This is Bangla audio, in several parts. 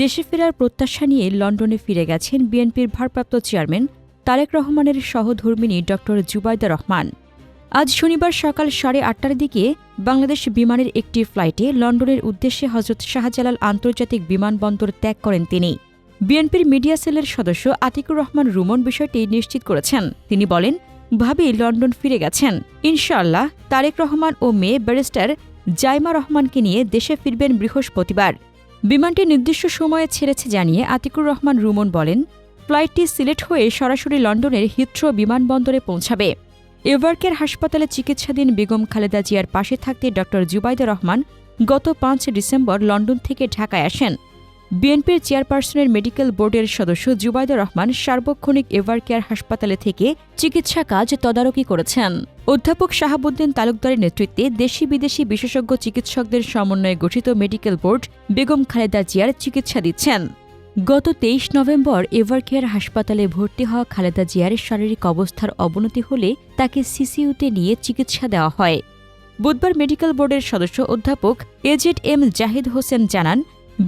দেশে ফেরার প্রত্যাশা নিয়ে লন্ডনে ফিরে গেছেন বিএনপির ভারপ্রাপ্ত চেয়ারম্যান তারেক রহমানের সহধর্মিণী ড জুবাইদা রহমান। আজ শনিবার সকাল সাড়ে আটটার দিকে বাংলাদেশ বিমানের একটি ফ্লাইটে লন্ডনের উদ্দেশ্যে হজরত শাহজালাল আন্তর্জাতিক বিমানবন্দর ত্যাগ করেন তিনি। বিএনপির মিডিয়া সেলের সদস্য আতিকুর রহমান রুমন বিষয়টি নিশ্চিত করেছেন। তিনি বলেন, ভাবি লন্ডন ফিরে গেছেন। ইনশাআল্লাহ তারেক রহমান ও মেয়ে ব্যারিস্টার জাইমা রহমানকে নিয়ে দেশে ফিরবেন বৃহস্পতিবার। বিমানটি নির্দিষ্ট সময়ে ছেড়েছে জানিয়ে আতিকুর রহমান রুমন বলেন, ফ্লাইটটি সিলেট হয়ে সরাসরি লন্ডনের হিথ্রো বিমানবন্দরে পৌঁছাবে। এভার্কের হাসপাতালে চিকিৎসাধীন বেগম খালেদা জিয়ার পাশে থাকতে ড জুবাইদা রহমান গত পাঁচ ডিসেম্বর লন্ডন থেকে ঢাকায় আসেন। বিএনপির চেয়ারপারসনের মেডিকেল বোর্ডের সদস্য জুবাইদা রহমান সার্বক্ষণিক এভারকেয়ার হাসপাতালে থেকে চিকিৎসা কাজ তদারকি করেছেন। অধ্যাপক শাহাবুদ্দিন তালুকদারের নেতৃত্বে দেশি বিদেশি বিশেষজ্ঞ চিকিৎসকদের সমন্বয়ে গঠিত মেডিকেল বোর্ড বেগম খালেদা জিয়ার চিকিৎসা দিচ্ছেন। গত তেইশ নভেম্বর এভারকেয়ার হাসপাতালে ভর্তি হওয়া খালেদা জিয়ার শারীরিক অবস্থার অবনতি হলে তাকে সিসিইউতে নিয়ে চিকিৎসা দেওয়া হয়। বুধবার মেডিকেল বোর্ডের সদস্য অধ্যাপক এজেড এম জাহিদ হোসেন জানান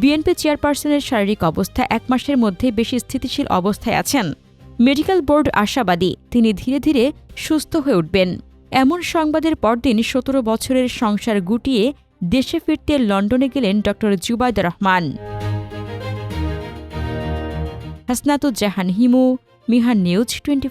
বিএনপি চেয়ারপারসনের শারীরিক অবস্থা এক মাসের মধ্যে বেশি স্থিতিশীল অবস্থায় আছেন। মেডিকেল বোর্ড আশাবাদী তিনি ধীরে ধীরে সুস্থ হয়ে উঠবেন। এমন সংবাদের পরদিন সতেরো বছরের সংসার গুটিয়ে দেশে ফিরতে লন্ডনে গেলেন ড. Zubaida Rahman. Hasnatuzzahan Himu, Mihan news twenty